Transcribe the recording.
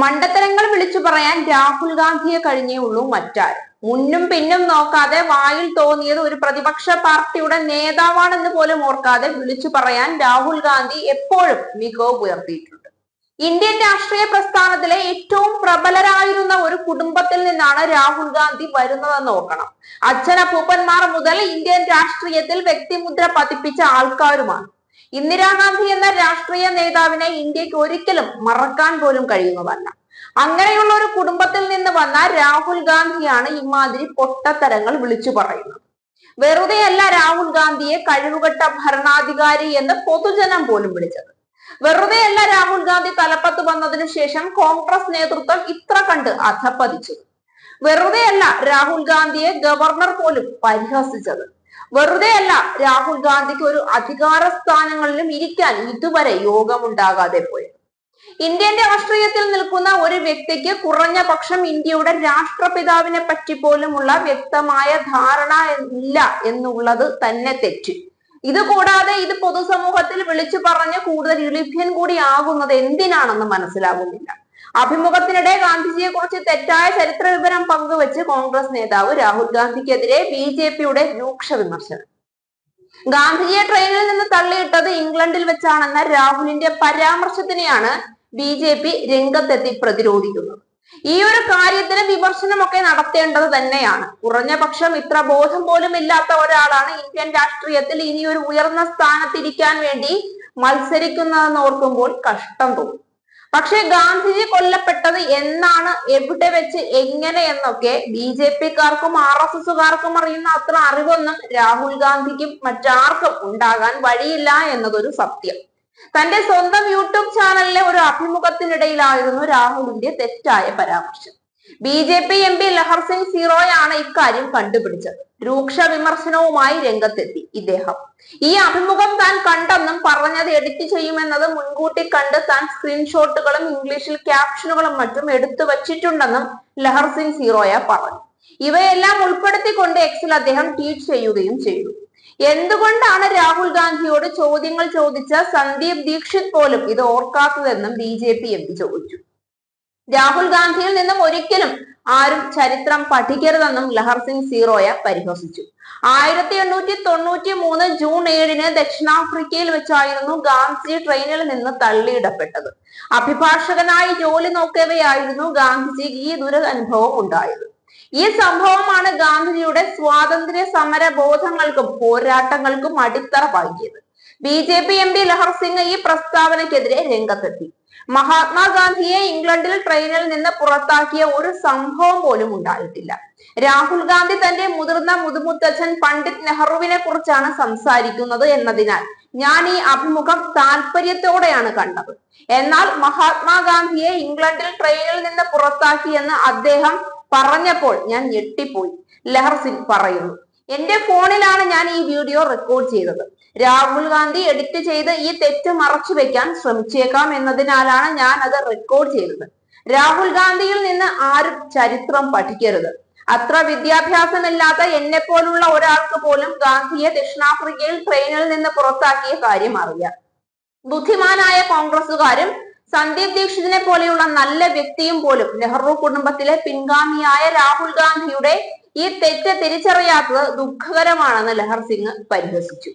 മണ്ടത്തരങ്ങൾ വിളിച്ചു പറയാൻ രാഹുൽ ഗാന്ധിയെ കഴിഞ്ഞേ ഉള്ളൂ മറ്റാരും. മുന്നും പിന്നും നോക്കാതെ വായിൽ തോന്നിയത് ഒരു പ്രതിപക്ഷ പാർട്ടിയുടെ നേതാവാണെന്ന് പോലും ഓർക്കാതെ വിളിച്ചു പറയാൻ രാഹുൽ ഗാന്ധി എപ്പോഴും മികവ് പുലർത്തിയിട്ടുണ്ട്. ഇന്ത്യൻ രാഷ്ട്രീയ പ്രസ്ഥാനത്തിലെ ഏറ്റവും പ്രബലരായിരുന്ന ഒരു കുടുംബത്തിൽ നിന്നാണ് രാഹുൽ ഗാന്ധി വരുന്നതെന്ന് ഓർക്കണം. അച്ഛനപ്പൂപ്പന്മാർ മുതൽ ഇന്ത്യൻ രാഷ്ട്രീയത്തിൽ വ്യക്തിമുദ്ര പതിപ്പിച്ച ആൾക്കാരുമാണ്. ഇന്ദിരാഗാന്ധി എന്ന രാഷ്ട്രീയ നേതാവിനെ ഇന്ത്യയ്ക്ക് ഒരിക്കലും മറക്കാൻ പോലും കഴിയുന്നതല്ല. അങ്ങനെയുള്ള ഒരു കുടുംബത്തിൽ നിന്ന് വന്ന രാഹുൽ ഗാന്ധിയാണ് ഇമാതിരി പൊട്ടത്തരങ്ങൾ വിളിച്ചു പറയുന്നത്. വെറുതെയല്ല രാഹുൽ ഗാന്ധിയെ കഴിവുകെട്ട ഭരണാധികാരി എന്ന് പൊതുജനം പോലും വിളിച്ചത്. വെറുതെയല്ല രാഹുൽ ഗാന്ധി തലപ്പത്ത് വന്നതിനു ശേഷം കോൺഗ്രസ് നേതൃത്വം ഇത്ര കണ്ട് അധപ്പതിച്ചത് വെറുതെയല്ല രാഹുൽ ഗാന്ധിയെ ഗവർണർ പോലും പരിഹസിച്ചത്. വെറുതെയല്ല രാഹുൽ ഗാന്ധിക്ക് ഒരു അധികാര സ്ഥാനങ്ങളിലും ഇരിക്കാൻ ഇതുവരെ യോഗമുണ്ടാകാതെ പോയത്. ഇന്ത്യന്റെ രാഷ്ട്രീയത്തിൽ നിൽക്കുന്ന ഒരു വ്യക്തിക്ക് കുറഞ്ഞ പക്ഷം ഇന്ത്യയുടെ രാഷ്ട്രപിതാവിനെ പറ്റി പോലുമുള്ള വ്യക്തമായ ധാരണ ഇല്ല എന്നുള്ളത് തന്നെ തെറ്റ്. ഇത് കൂടാതെ ഇത് പൊതുസമൂഹത്തിൽ വിളിച്ചു പറഞ്ഞ് കൂടുതൽ ഇളിഭ്യൻ കൂടി ആകുന്നത് എന്തിനാണെന്ന് മനസ്സിലാകുന്നില്ല. അഭിമുഖത്തിനിടെ ഗാന്ധിജിയെ കുറിച്ച് തെറ്റായ ചരിത്ര വിവരം പങ്കുവച്ച് കോൺഗ്രസ് നേതാവ് രാഹുൽ ഗാന്ധിക്കെതിരെ ബി ജെ പിയുടെ രൂക്ഷ വിമർശനം. ഗാന്ധിജിയെ ട്രെയിനിൽ നിന്ന് തള്ളിയിട്ടത് ഇംഗ്ലണ്ടിൽ വെച്ചാണെന്ന രാഹുലിന്റെ പരാമർശത്തിനെയാണ് ബി ജെ പി രംഗത്തെത്തി പ്രതിരോധിക്കുന്നത്. ഈ ഒരു കാര്യത്തിന് വിമർശനമൊക്കെ നടത്തേണ്ടത് തന്നെയാണ്. കുറഞ്ഞ പക്ഷം ഇത്ര ബോധം പോലും ഇല്ലാത്ത ഒരാളാണ് ഇന്ത്യൻ രാഷ്ട്രീയത്തിൽ ഇനി ഒരു ഉയർന്ന സ്ഥാനത്തിരിക്കാൻ വേണ്ടി മത്സരിക്കുന്നതെന്ന് ഓർക്കുമ്പോൾ കഷ്ടം തോന്നും. പക്ഷേ ഗാന്ധിജി കൊല്ലപ്പെട്ടത് എന്നാണ് എവിടെ വെച്ച് എങ്ങനെ എന്നൊക്കെ ബി ജെ പിക്കാർക്കും ആർ എസ് എസുകാർക്കും അറിയുന്ന അത്ര അറിവൊന്നും രാഹുൽ ഗാന്ധിക്കും മറ്റാർക്കും ഉണ്ടാകാൻ വഴിയില്ല എന്നതൊരു സത്യം. തന്റെ സ്വന്തം യൂട്യൂബ് ചാനലിലെ ഒരു അഭിമുഖത്തിനിടയിലായിരുന്നു രാഹുലിന്റെ തെറ്റായ പരാമർശം. B J P M P Lahar Singh സീറോയാണ് ഇക്കാര്യം കണ്ടുപിടിച്ചത്. രൂക്ഷ വിമർശനവുമായി രംഗത്തെത്തി ഇദ്ദേഹം. ഈ അഭിമുഖം താൻ കണ്ടെന്നും പറഞ്ഞത് എഡിറ്റ് ചെയ്യുമെന്നത് മുൻകൂട്ടി കണ്ട് താൻ സ്ക്രീൻഷോട്ടുകളും ഇംഗ്ലീഷിൽ ക്യാപ്ഷനുകളും മറ്റും എടുത്തു വച്ചിട്ടുണ്ടെന്നും ലഹർ സിംഗ് സീറോയ പറഞ്ഞു. ഇവയെല്ലാം ഉൾപ്പെടുത്തിക്കൊണ്ട് എക്സിൽ അദ്ദേഹം ട്വീറ്റ് ചെയ്യുകയും ചെയ്തു. എന്തുകൊണ്ടാണ് രാഹുൽ ഗാന്ധിയോട് ചോദ്യങ്ങൾ ചോദിച്ച സന്ദീപ് ദീക്ഷിത് പോലും ഇത് ഓർക്കാത്തതെന്നും B J P M P ചോദിച്ചു. രാഹുൽ ഗാന്ധിയിൽ നിന്നും ഒരിക്കലും ആരും ചരിത്രം പഠിക്കരുതെന്നും ലഹർ സിംഗ് സീറോയ പരിഹസിച്ചു. ആയിരത്തി എണ്ണൂറ്റി തൊണ്ണൂറ്റി മൂന്ന് ജൂൺ ഏഴിന് ദക്ഷിണാഫ്രിക്കയിൽ വെച്ചായിരുന്നു ഗാന്ധിജി ട്രെയിനിൽ നിന്ന് തള്ളിയിടപ്പെട്ടത്. അഭിഭാഷകനായി ജോലി നോക്കവെയായിരുന്നു ഗാന്ധിജിക്ക് ഈ ദുരനുഭവം ഉണ്ടായത്. ഈ സംഭവമാണ് ഗാന്ധിജിയുടെ സ്വാതന്ത്ര്യ സമര ബോധങ്ങൾക്കും പോരാട്ടങ്ങൾക്കും അടിത്തറ പാകിയത് B J P M P Lahar Singh ഈ പ്രസ്താവനക്കെതിരെ രംഗത്തെത്തി. മഹാത്മാഗാന്ധിയെ ഇംഗ്ലണ്ടിൽ ട്രെയിനിൽ നിന്ന് പുറത്താക്കിയ ഒരു സംഭവം പോലും ഉണ്ടായിട്ടില്ല. രാഹുൽ ഗാന്ധി തന്റെ മുതിർന്ന മുതുമുത്തച്ഛൻ പണ്ഡിറ്റ് നെഹ്റുവിനെ കുറിച്ചാണ് സംസാരിക്കുന്നത് എന്നതിനാൽ ഞാൻ ഈ അഭിമുഖം താല്പര്യത്തോടെയാണ് കണ്ടത്. എന്നാൽ മഹാത്മാഗാന്ധിയെ ഇംഗ്ലണ്ടിൽ ട്രെയിനിൽ നിന്ന് പുറത്താക്കിയെന്ന് അദ്ദേഹം പറഞ്ഞപ്പോൾ ഞാൻ ഞെട്ടിപ്പോയി. ലഹർ സിംഗ് പറയുന്നു. എന്റെ ഫോണിലാണ് ഞാൻ ഈ വീഡിയോ റെക്കോർഡ് ചെയ്തത്. രാഹുൽ ഗാന്ധി എഡിറ്റ് ചെയ്ത് ഈ തെറ്റ് മറച്ചു വെക്കാൻ ശ്രമിച്ചേക്കാം എന്നതിനാലാണ് ഞാൻ അത് റെക്കോർഡ് ചെയ്തത്. രാഹുൽ ഗാന്ധിയിൽ നിന്ന് ആരും ചരിത്രം പഠിക്കരുത്. അത്ര വിദ്യാഭ്യാസമില്ലാത്ത എന്നെ പോലുള്ള ഒരാൾക്ക് പോലും ഗാന്ധിയെ ദക്ഷിണാഫ്രിക്കയിൽ ട്രെയിനിൽ നിന്ന് പുറത്താക്കിയ കാര്യം അറിയാം. ബുദ്ധിമാനായ കോൺഗ്രസുകാരും സന്ദീപ് ദീക്ഷിതിനെ പോലെയുള്ള നല്ല വ്യക്തിയും പോലും നെഹ്റു കുടുംബത്തിലെ പിൻഗാമിയായ രാഹുൽ ഗാന്ധിയുടെ ഈ തെറ്റ് തിരിച്ചറിയാത്തത് ദുഃഖകരമാണെന്ന് ലഹർ സിംഗ് പരിഹസിച്ചു.